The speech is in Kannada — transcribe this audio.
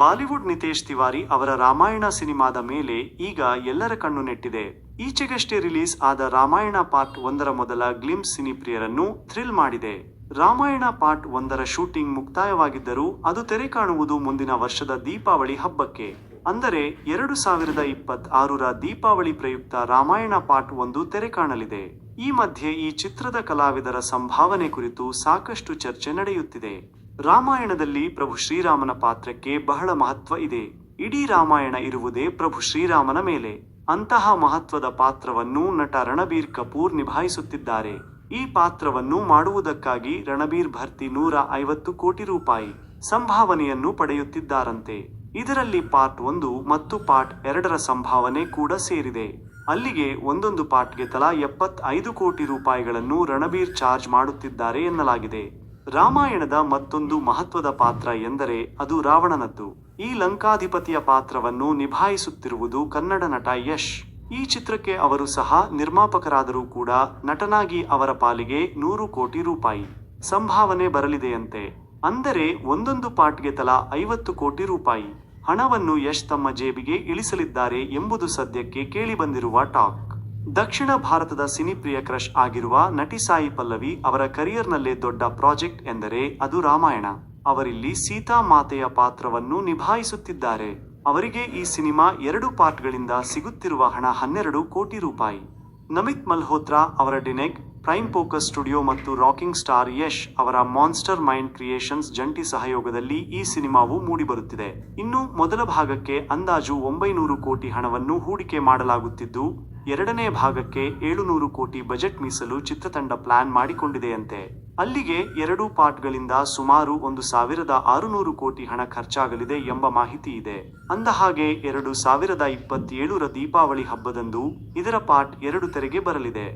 ಬಾಲಿವುಡ್ ನಿತೇಶ್ ತಿವಾರಿ ಅವರ ರಾಮಾಯಣ ಸಿನಿಮಾದ ಮೇಲೆ ಈಗ ಎಲ್ಲರ ಕಣ್ಣು ನೆಟ್ಟಿದೆ. ಈಚೆಗಷ್ಟೇ ರಿಲೀಸ್ ಆದ ರಾಮಾಯಣ ಪಾರ್ಟ್ ಒಂದರ ಮೊದಲ ಗ್ಲಿಮ್ಸ್ ಸಿನಿಪ್ರಿಯರನ್ನು ಥ್ರಿಲ್ ಮಾಡಿದೆ. ರಾಮಾಯಣ ಪಾರ್ಟ್ ಒಂದರ ಶೂಟಿಂಗ್ ಮುಕ್ತಾಯವಾಗಿದ್ದರೂ ಅದು ತೆರೆ ಕಾಣುವುದು ಮುಂದಿನ ವರ್ಷದ ದೀಪಾವಳಿ ಹಬ್ಬಕ್ಕೆ. ಅಂದರೆ ಎರಡು ಸಾವಿರದ ಇಪ್ಪತ್ತಾರರ ದೀಪಾವಳಿ ಪ್ರಯುಕ್ತ ರಾಮಾಯಣ ಪಾರ್ಟ್ ಒಂದು ತೆರೆ ಕಾಣಲಿದೆ. ಈ ಮಧ್ಯೆ ಈ ಚಿತ್ರದ ಕಲಾವಿದರ ಸಂಭಾವನೆ ಕುರಿತು ಸಾಕಷ್ಟು ಚರ್ಚೆ ನಡೆಯುತ್ತಿದೆ. ರಾಮಾಯಣದಲ್ಲಿ ಪ್ರಭು ಶ್ರೀರಾಮನ ಪಾತ್ರಕ್ಕೆ ಬಹಳ ಮಹತ್ವ ಇದೆ. ಇಡೀ ರಾಮಾಯಣ ಇರುವುದೇ ಪ್ರಭು ಶ್ರೀರಾಮನ ಮೇಲೆ. ಅಂತಹ ಮಹತ್ವದ ಪಾತ್ರವನ್ನು ನಟ ರಣಬೀರ್ ಕಪೂರ್ ನಿಭಾಯಿಸುತ್ತಿದ್ದಾರೆ. ಈ ಪಾತ್ರವನ್ನು ಮಾಡುವುದಕ್ಕಾಗಿ ರಣಬೀರ್ ಭರ್ತಿ ನೂರ ಐವತ್ತು ಕೋಟಿ ರೂಪಾಯಿ ಸಂಭಾವನೆಯನ್ನು ಪಡೆಯುತ್ತಿದ್ದಾರಂತೆ. ಇದರಲ್ಲಿ ಪಾರ್ಟ್ ಒಂದು ಮತ್ತು ಪಾರ್ಟ್ ಎರಡರ ಸಂಭಾವನೆ ಕೂಡ ಸೇರಿದೆ. ಅಲ್ಲಿಗೆ ಒಂದೊಂದು ಪಾರ್ಟ್ಗೆ ತಲಾ ಎಪ್ಪತ್ತೈದು ಕೋಟಿ ರೂಪಾಯಿಗಳನ್ನು ರಣಬೀರ್ ಚಾರ್ಜ್ ಮಾಡುತ್ತಿದ್ದಾರೆ ಎನ್ನಲಾಗಿದೆ. ರಾಮಾಯಣದ ಮತ್ತೊಂದು ಮಹತ್ವದ ಪಾತ್ರ ಎಂದರೆ ಅದು ರಾವಣನದ್ದು. ಈ ಲಂಕಾಧಿಪತಿಯ ಪಾತ್ರವನ್ನು ನಿಭಾಯಿಸುತ್ತಿರುವುದು ಕನ್ನಡ ನಟ ಯಶ್. ಈ ಚಿತ್ರಕ್ಕೆ ಅವರು ಸಹ ನಿರ್ಮಾಪಕರಾದರೂ ಕೂಡ ನಟನಾಗಿ ಅವರ ಪಾಲಿಗೆ ನೂರು ಕೋಟಿ ರೂಪಾಯಿ. ಸಂಭಾವನೆ ಬರಲಿದೆಯಂತೆ. ಅಂದರೆ ಒಂದೊಂದು ಪಾಟ್ಗೆ ತಲಾ ಐವತ್ತು ಕೋಟಿ ರೂಪಾಯಿ. ಹಣವನ್ನು ಯಶ್ ತಮ್ಮ ಜೇಬಿಗೆ ಇಳಿಸಲಿದ್ದಾರೆ ಎಂಬುದು ಸದ್ಯಕ್ಕೆ ಕೇಳಿಬಂದಿರುವ ಟಾಕ್. ದಕ್ಷಿಣ ಭಾರತದ ಸಿನಿಪ್ರಿಯ ಕ್ರಶ್ ಆಗಿರುವ ನಟಿ ಸಾಯಿ ಪಲ್ಲವಿ ಅವರ ಕರಿಯರ್ನಲ್ಲೇ ದೊಡ್ಡ ಪ್ರಾಜೆಕ್ಟ್ ಎಂದರೆ ಅದು ರಾಮಾಯಣ. ಅವರಿಲ್ಲಿ ಸೀತಾ ಮಾತೆಯ ಪಾತ್ರವನ್ನು ನಿಭಾಯಿಸುತ್ತಿದ್ದಾರೆ. ಅವರಿಗೆ ಈ ಸಿನಿಮಾ ಎರಡು ಪಾರ್ಟ್ಗಳಿಂದ ಸಿಗುತ್ತಿರುವ ಹಣ ಹನ್ನೆರಡು ಕೋಟಿ ರೂಪಾಯಿ. ನಮಿತ್ ಮಲ್ಹೋತ್ರಾ ಅವರ ಡಿನೆಗ್ ಪ್ರೈಮ್ ಫೋಕಸ್ ಸ್ಟುಡಿಯೋ ಮತ್ತು ರಾಕಿಂಗ್ ಸ್ಟಾರ್ ಯಶ್ ಅವರ ಮಾನ್ಸ್ಟರ್ ಮೈಂಡ್ ಕ್ರಿಯೇಷನ್ಸ್ ಜಂಟಿ ಸಹಯೋಗದಲ್ಲಿ ಈ ಸಿನಿಮಾವು ಮೂಡಿಬರುತ್ತಿದೆ. ಇನ್ನು ಮೊದಲ ಭಾಗಕ್ಕೆ ಅಂದಾಜು ಒಂಬೈನೂರು ಕೋಟಿ ಹಣವನ್ನು ಹೂಡಿಕೆ ಮಾಡಲಾಗುತ್ತಿದ್ದು, ಎರಡನೇ ಭಾಗಕ್ಕೆ ಏಳುನೂರು ಕೋಟಿ ಬಜೆಟ್ ಮೀಸಲು ಚಿತ್ರತಂಡ ಪ್ಲಾನ್ ಮಾಡಿಕೊಂಡಿದೆಯಂತೆ. ಅಲ್ಲಿಗೆ ಎರಡು ಪಾರ್ಟ್ಗಳಿಂದ ಸುಮಾರು ಒಂದು ಸಾವಿರದ ಆರುನೂರು ಕೋಟಿ ಹಣ ಖರ್ಚಾಗಲಿದೆ ಎಂಬ ಮಾಹಿತಿ ಇದೆ. ಅಂದಹಾಗೆ ಎರಡು ಸಾವಿರದ ಇಪ್ಪತ್ತೇಳರ ದೀಪಾವಳಿ ಹಬ್ಬದಂದು ಇದರ ಪಾರ್ಟ್ ಎರಡು ತೆರೆಗೆ ಬರಲಿದೆ.